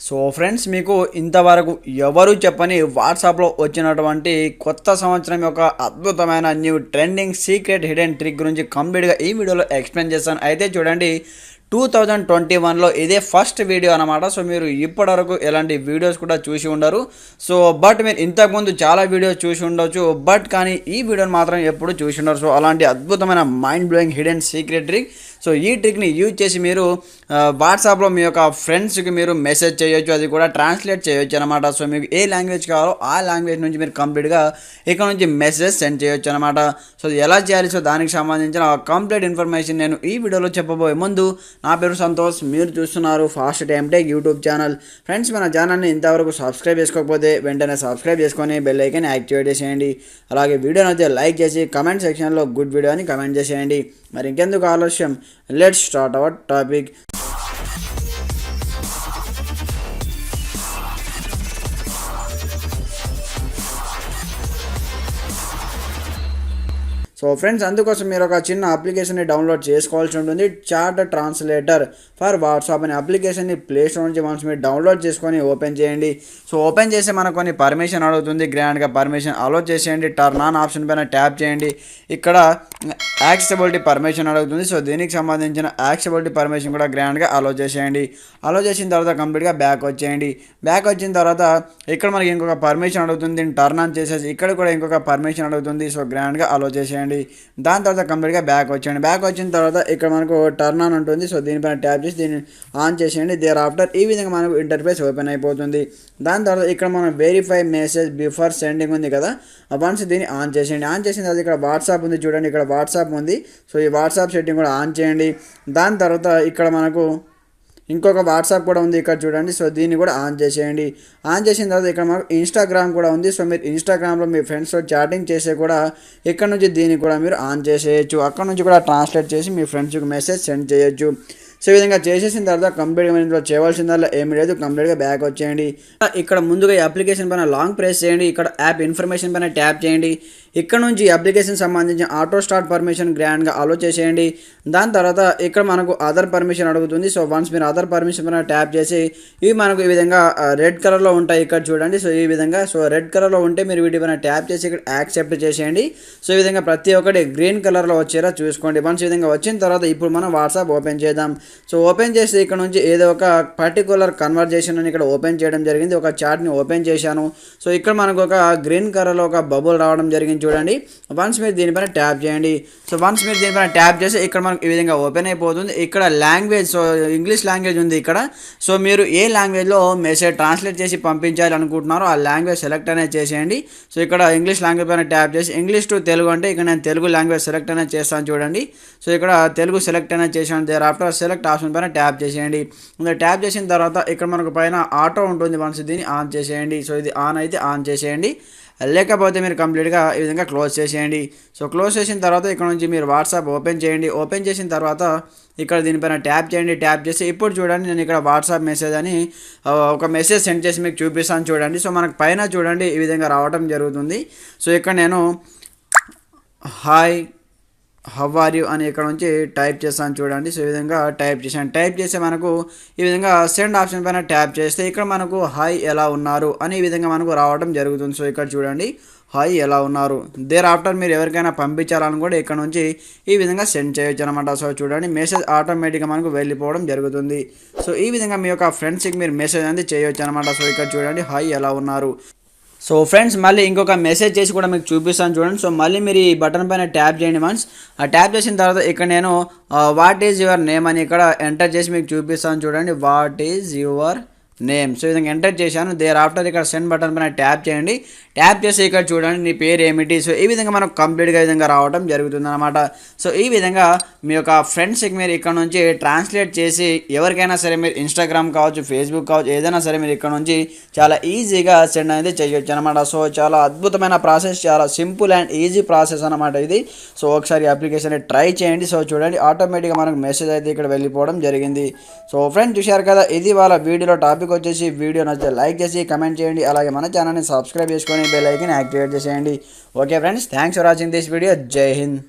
So friends మీకు ఇంతవరకు ఎవరు చెప్పని వాట్సాప్లో వచ్చినటువంటి కొత్త సంవత్సరం యొక్క అద్భుతమైన new trending secret hidden trick గురించి కంప్లీట్గా ఈ వీడియోలో ఎక్స్ప్లెయిన్ చేస్తాను అయితే చూడండి టూ థౌజండ్ ట్వంటీ వన్లో ఇదే ఫస్ట్ వీడియో అనమాట సో మీరు ఇప్పటివరకు ఎలాంటి వీడియోస్ కూడా చూసి ఉండరు. సో బట్ మీరు ఇంతకుముందు చాలా వీడియోస్ చూసి ఉండొచ్చు. బట్ కానీ ఈ వీడియోని మాత్రం ఎప్పుడు చూసి ఉండరు. సో అలాంటి అద్భుతమైన mind blowing hidden secret trick so ఈ ట్రిక్ని యూజ్ చేసి మీరు వాట్సాప్లో మీ యొక్క ఫ్రెండ్స్కి మీరు మెసేజ్ చేయొచ్చు అది కూడా ట్రాన్స్లేట్ చేయొచ్చు అనమాట సో మీకు ఏ లాంగ్వేజ్ కావాలో ఆ లాంగ్వేజ్ నుంచి మీరు కంప్లీట్గా ఇక్కడ నుంచి మెసేజ్ సెండ్ చేయొచ్చు అనమాట సో ఎలా చేయాలి? సో దానికి సంబంధించిన కంప్లీట్ ఇన్ఫర్మేషన్ నేను ఈ వీడియోలో చెప్పబోయే ముందు నా పేరు సంతోష్. మీరు చూస్తున్నారు fast time take YouTube channel friends మన ఛానల్ని ఇంతవరకు సబ్స్క్రైబ్ చేసుకోకపోతే వెంటనే సబ్స్క్రైబ్ చేసుకొని బెల్ ఐకన్ యాక్టివేట్ చేసేయండి. అలాగే వీడియోని అయితే లైక్ చేసి కమెంట్ సెక్షన్లో గుడ్ వీడియో అని కమెంట్ చేసేయండి. మరి ఇంకెందుకు ఆలస్యం? Let's start our topic so friends అందుకోసం మీరు ఒక చిన్న అప్లికేషన్ని డౌన్లోడ్ చేసుకోవాల్సి ఉంటుంది. చాట్ ట్రాన్స్లేటర్ ఫర్ వాట్సాప్ అనే అప్లికేషన్ని ప్లే స్టోర్ నుంచి మనసు మీరు డౌన్లోడ్ చేసుకొని ఓపెన్ చేయండి. సో ఓపెన్ చేసి మనకు కొన్ని పర్మిషన్ అడుగుతుంది. గ్రాండ్గా పర్మిషన్ అలో చేసేయండి. టర్న్ ఆన్ ఆప్షన్ పైన ట్యాప్ చేయండి. ఇక్కడ యాక్సెబిలిటీ పర్మిషన్ అడుగుతుంది. సో దీనికి సంబంధించిన యాక్సెబిలిటీ పర్మిషన్ కూడా గ్రాండ్గా అలో చేసేయండి. అలో చేసిన తర్వాత కంప్లీట్గా బ్యాక్ వచ్చేయండి. బ్యాక్ వచ్చిన తర్వాత ఇక్కడ మనకి ఇంకొక పర్మిషన్ అడుగుతుంది. దీన్ని టర్న్ ఆన్ చేసేసి ఇక్కడ కూడా ఇంకొక పర్మిషన్ అడుగుతుంది. సో గ్రాండ్గా అలో చేసేయండి. దాని తర్వాత కంప్లీట్గా బ్యాక్ వచ్చేయండి. బ్యాక్ వచ్చిన తర్వాత ఇక్కడ మనకు టర్న్ ఆన్ ఉంటుంది. సో దీనిపైన ట్యాప్ చేసి దీన్ని ఆన్ చేసేయండి. దేర్ ఆఫ్టర్ ఈ విధంగా మనకు ఇంటర్ఫేస్ ఓపెన్ అయిపోతుంది. దాని తర్వాత ఇక్కడ మనం వెరిఫై మెసేజ్ బిఫోర్ సెండింగ్ ఉంది కదా. వన్స్ దీన్ని ఆన్ చేసేయండి. ఆన్ చేసిన తర్వాత ఇక్కడ వాట్సాప్ ఉంది. చూడండి ఇక్కడ వాట్సాప్ ఉంది. సో ఈ వాట్సాప్ సెట్టింగ్ కూడా ఆన్ చేయండి. దాని తర్వాత ఇక్కడ మనకు ఇంకొక వాట్సాప్ కూడా ఉంది ఇక్కడ చూడండి. సో దీన్ని కూడా ఆన్ చేసేయండి. ఆన్ చేసిన తర్వాత ఇక్కడ మనకు ఇన్స్టాగ్రామ్ కూడా ఉంది. సో మీరు ఇన్స్టాగ్రామ్లో మీ ఫ్రెండ్స్తో చాటింగ్ చేసే కూడా ఇక్కడ నుంచి దీన్ని కూడా మీరు ఆన్ చేసేయచ్చు. అక్కడ నుంచి కూడా ట్రాన్స్లేట్ చేసి మీ ఫ్రెండ్స్కి మెసేజ్ సెండ్ చేయొచ్చు. సో ఈ విధంగా చేసేసిన తర్వాత కంప్లీట్గా మీరు ఇందులో చేయవలసిందల్లా ఏమి లేదు. కంప్లీట్గా బ్యాక్ వచ్చేయండి. ఇక్కడ ముందుగా ఈ అప్లికేషన్ పైన లాంగ్ ప్రెస్ చేయండి. ఇక్కడ యాప్ ఇన్ఫర్మేషన్ పైన ట్యాప్ చేయండి. ఇక్కడ నుంచి అప్లికేషన్ సంబంధించిన ఆటో స్టార్ట్ పర్మిషన్ గ్రాండ్గా అలో చేసేయండి. దాని తర్వాత ఇక్కడ మనకు అదర్ పర్మిషన్ అడుగుతుంది. సో వన్స్ మీరు అదర్ పర్మిషన్ పైన ట్యాప్ చేసి ఇవి మనకు ఈ విధంగా రెడ్ కలర్లో ఉంటాయి ఇక్కడ చూడండి. సో ఈ విధంగా సో రెడ్ కలర్లో ఉంటే మీరు వీటిపైన ట్యాప్ చేసి ఇక్కడ యాక్సెప్ట్ చేసేయండి. సో ఈ విధంగా ప్రతి ఒక్కటి గ్రీన్ కలర్లో వచ్చేలా చూసుకోండి. వన్స్ ఈ విధంగా వచ్చిన తర్వాత ఇప్పుడు మనం వాట్సాప్ ఓపెన్ చేద్దాం. సో ఓపెన్ చేసి ఇక్కడ నుంచి ఏదో ఒక పర్టికులర్ కన్వర్జేషన్ అని ఇక్కడ ఓపెన్ చేయడం జరిగింది. ఒక చార్ట్ని ఓపెన్ చేశాను. సో ఇక్కడ మనకు ఒక గ్రీన్ కలర్లో ఒక బబుల్ రావడం జరిగింది చూడండి. వన్స్ మీరు దీనిపైన ట్యాప్ చేయండి. సో వన్స్ మీరు దీనిపైన ట్యాప్ చేసి ఇక్కడ మనకు ఈ విధంగా ఓపెన్ అయిపోతుంది. ఇక్కడ లాంగ్వేజ్ సో ఇంగ్లీష్ లాంగ్వేజ్ ఉంది ఇక్కడ. సో మీరు ఏ లాంగ్వేజ్లో మెసేజ్ ట్రాన్స్లేట్ చేసి పంపించాలి అనుకుంటున్నారో ఆ లాంగ్వేజ్ సెలెక్ట్ అనేది చేసేయండి. సో ఇక్కడ ఇంగ్లీష్ లాంగ్వేజ్ పైన ట్యాప్ చేసి ఇంగ్లీష్ టు తెలుగు అంటే ఇక్కడ నేను తెలుగు లాంగ్వేజ్ సెలెక్ట్ అనేది చేస్తాను చూడండి. సో ఇక్కడ తెలుగు సెలెక్ట్ అనేది చేశాను. దేర్ ఆఫ్టర్ సెలెక్ట్ ఆప్షన్ పైన ట్యాప్ చేసేయండి. ఇంకా ట్యాప్ చేసిన తర్వాత ఇక్కడ మనకు పైన ఆటో ఉంటుంది మనసు దీన్ని ఆన్ చేసేయండి. సో ఇది ఆన్ అయితే ఆన్ చేసేయండి. లేకపోతే మీరు కంప్లీట్గా ఈ విధంగా క్లోజ్ చేసేయండి. సో క్లోజ్ చేసిన తర్వాత ఇక్కడ నుంచి మీరు వాట్సాప్ ఓపెన్ చేయండి. ఓపెన్ చేసిన తర్వాత ఇక్కడ దీనిపైన ట్యాప్ చేయండి. ట్యాప్ చేసి ఇప్పుడు చూడండి నేను ఇక్కడ వాట్సాప్ మెసేజ్ అని ఒక మెసేజ్ సెండ్ చేసి మీకు చూపిస్తాను చూడండి. సో మనకు పైన చూడండి ఈ విధంగా రావడం జరుగుతుంది. సో ఇక్కడ నేను హాయ్ హవ్ ఆర్ యూ అని ఇక్కడ నుంచి టైప్ చేస్తాను చూడండి. సో ఈ విధంగా టైప్ చేశాను. టైప్ చేస్తే మనకు ఈ విధంగా సెండ్ ఆప్షన్ పైన ట్యాప్ చేస్తే ఇక్కడ మనకు హాయ్ ఎలా ఉన్నారు అని ఈ విధంగా మనకు రావడం జరుగుతుంది. సో ఇక్కడ చూడండి. హాయ్ ఎలా ఉన్నారు? దేర్ ఆఫ్టర్ మీరు ఎవరికైనా పంపించాలని కూడా ఇక్కడ నుంచి ఈ విధంగా సెండ్ చేయొచ్చు అనమాట సో చూడండి. మెసేజ్ ఆటోమేటిక్గా మనకు వెళ్ళిపోవడం జరుగుతుంది. సో ఈ విధంగా మీ యొక్క ఫ్రెండ్స్కి మీరు మెసేజ్ అనేది చేయొచ్చు అనమాట సో ఇక్కడ చూడండి. హాయ్ ఎలా ఉన్నారు? సో ఫ్రెండ్స్ మళ్ళీ ఇంకొక మెసేజ్ చేసి కూడా మీకు చూపిస్తాను చూడండి. సో మళ్ళీ మీరు ఈ బటన్ పైన ట్యాప్ చేయండి మన్స్ ఆ ట్యాప్ చేసిన తర్వాత ఇక్కడ నేను వాట్ ఈజ్ యువర్ నేమ్ అని ఇక్కడ ఎంటర్ చేసి మీకు చూపిస్తాను చూడండి. What is your name. So విధంగా ఎంటర్ చేశాను. దేర్ ఆఫ్టర్ ఇక్కడ సెండ్ బటన్ పైన ట్యాప్ చేయండి. ట్యాప్ చేసి ఇక్కడ చూడండి నీ పేరు ఏమిటి? సో ఈ విధంగా మనకు కంప్లీట్గా విధంగా రావడం జరుగుతుంది అనమాట సో ఈ విధంగా మీ యొక్క ఫ్రెండ్స్కి మీరు ఇక్కడ నుంచి ట్రాన్స్లేట్ చేసి ఎవరికైనా సరే మీరు ఇన్స్టాగ్రామ్ కావచ్చు ఫేస్బుక్ కావచ్చు ఏదైనా సరే మీరు ఇక్కడ నుంచి చాలా ఈజీగా సెండ్ అనేది చేయొచ్చు అనమాట సో చాలా అద్భుతమైన ప్రాసెస్ చాలా సింపుల్ అండ్ ఈజీ ప్రాసెస్ అనమాట ఇది. సో ఒకసారి అప్లికేషన్ ట్రై చేయండి. సో చూడండి ఆటోమేటిక్గా మనకు మెసేజ్ అయితే ఇక్కడ వెళ్ళిపోవడం జరిగింది. సో ఫ్రెండ్స్ చూశారు కదా ఇది వాళ్ళ వీడియోలో టాపిక్ వచ్చేసి వీడియో నచ్చితే లైక్ చేసి కమెంట్ చేయండి. అలాగే మన ఛానల్ని సబ్స్క్రైబ్ చేసుకొని బెల్ ఐకన్ యాక్టివేట్ చేసేయండి. Okay friends thanks for watching this video జై హింద్